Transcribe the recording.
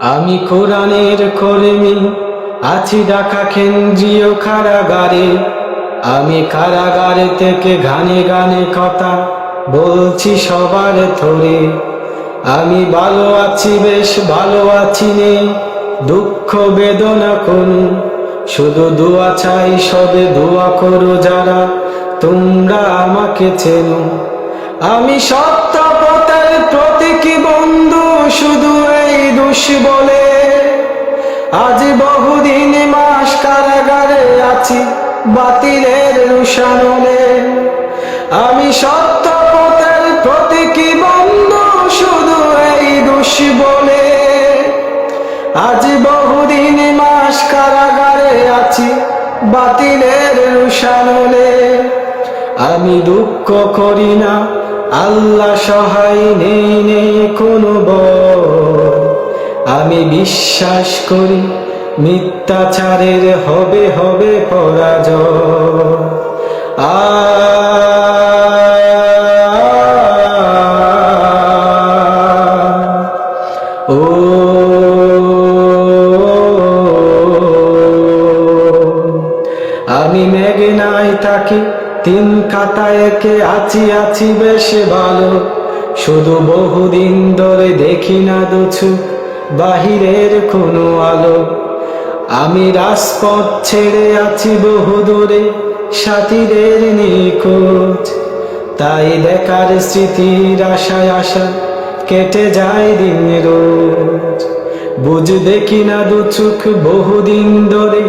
আমি কোরআনের কর্মী, আছি ডাকা কেন্দ্রীয় কারাগারে। আমি কারাগারে থেকে গানে গানে কথা বলছি সবার ধরে। আমি ভালো আছি, বেশ ভালো আছি নে, দুঃখ বেদনা কোন? শুধু দোয়া চাই, সবে দোয়া করো যারা তোমরা আমাকে চেনো। আমি সত্য পথের বলে, আজ বহুদিন মাস কারাগারে আছি, বাতিলের রুষানলে আমি সত্য পথের প্রতীকী বন্ধু, শুধু এই দোষ বলে। আজ বহুদিন মাস কারাগারে আছি, বাতিলের রুষানলে আমি দুঃখ করি না, আল্লাহ সহায় নেই নেই কোনো বল আমি বিশ্বাস করি মিথ্যাচারের হবে হবে পরাজয়। আ। ও আমি মেঘে নাই তাকে তিন কাতায় একে আছি আছি বেশ ভালো। শুধু বহুদিন ধরে দেখি না দুছু। বাহিরের কোনো আলো। আমি রাজপথ ছেড়ে আছি বহু দূরে, সাথীদের নিখোঁজ। তাই দেখার স্মৃতির আশায় আশা কেটে যায় দিন রোজ। বুঝ দেখি না দু চোখ বহুদিন ধরে